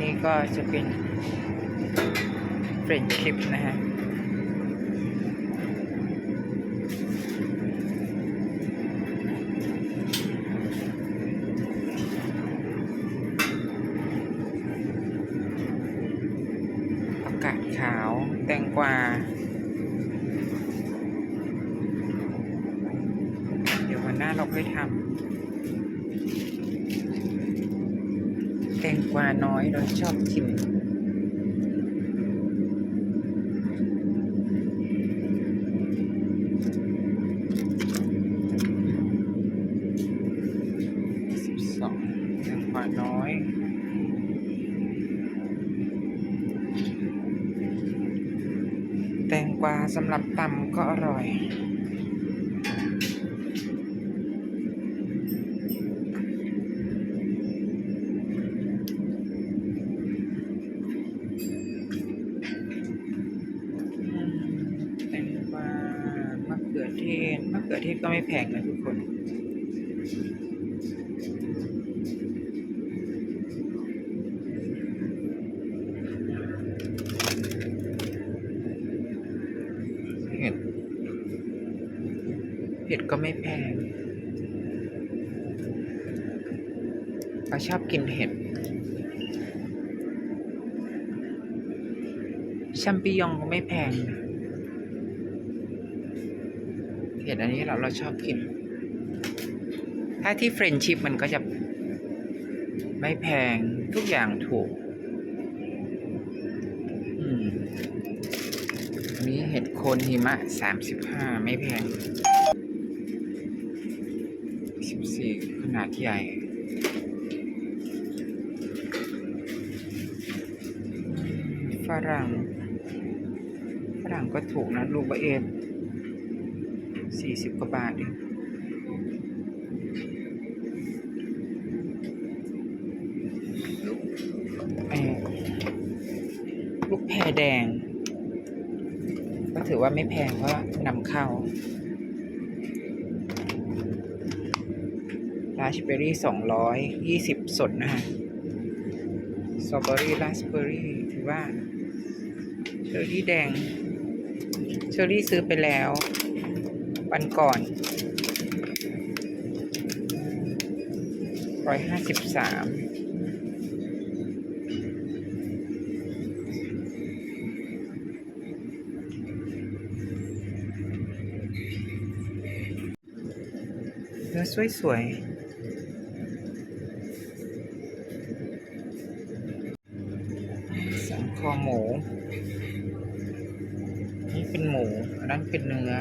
นี่ก็จะเป็นเฟรนช์ชิปนะฮะผักกาดขาว แตงกวา เดี๋ยววันหน้าเราค่อยทำ แตงกวาน้อยเราชอบกินสิบสองแตงกวาน้อยแตงกวาสำหรับตำก็อร่อย อเทศมะเขือเทศก็ไม่แพงนะทุกคน เห็ดเห็ดก็ไม่แพงเราชอบกินเห็ดแชมปิญองก็ไม่แพงนะ เห็ดอันนี้เราเราชอบกิน ถ้าที่เฟรนชิปมันก็จะไม่แพงทุกอย่างถูกอันนี้เห็ดโคนหิมะสามสิบห้าไม่แพงสิบสี่ขนาดใหญ่ฝรั่งฝรั่งก็ถูกนะ ลูกบะเอม สี่สิบกว่าบาทเองเอ่อลูกแพรแดง ก็ถือว่าไม่แพงเพราะนำเข้าราสเบอร์รี่สองร้อยยี่สิบสดนะฮะสตรอเบอรี่ราสเบอร์รี่ถือว่าเชอร์รี่แดง เชอร์รี่ซื้อไปแล้ว วันก่อนร้อยห้าสิบสามเนื้อสวยๆสันคอหมู นี่เป็นหมูอันนั้นเป็นเนื้อ